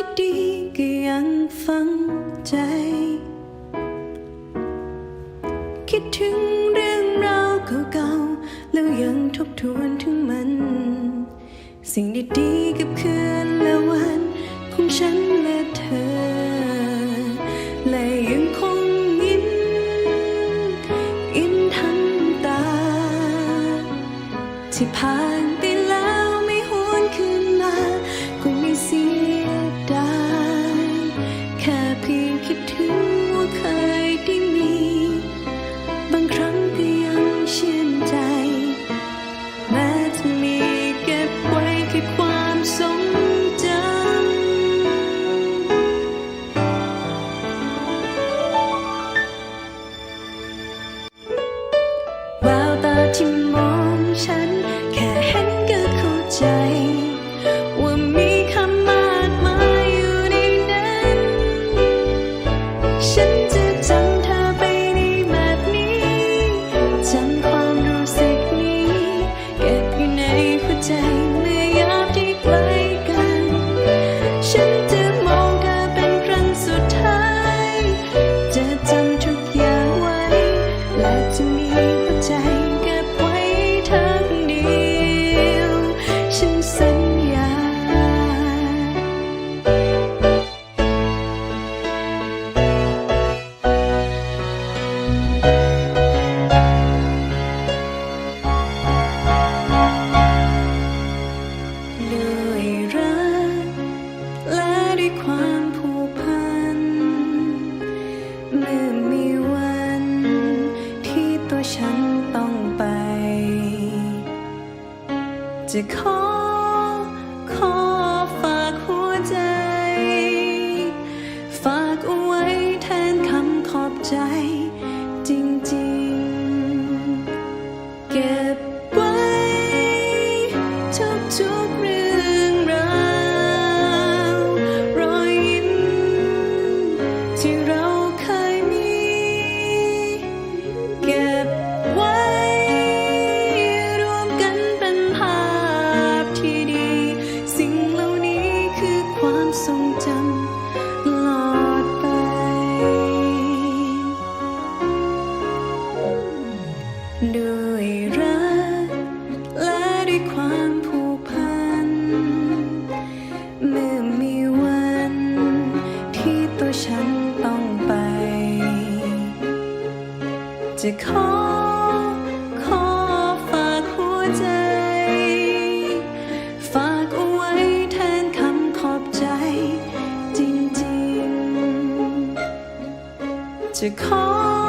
่ดีก็ยังฟังใจ คิดถึงเรื่องราวเก่าๆแล้วยังทบทวนถึงมัน สิ่งดีๆกับคืนและวันของฉันและเธอ และยังคงยิ้มยิ้มทั้งตา ที่ผ่าน ที่มองฉันแค่ จะขอ ขอฝากหัวใจ ฝากเอาไว้แทนคำขอบใจ จริงเก็บไว้ทุกๆ ฉันต้องไป จะขอ ขอฝากหัวใจ ฝากเอาไว้แทนคำขอบใจ จริงจะขอ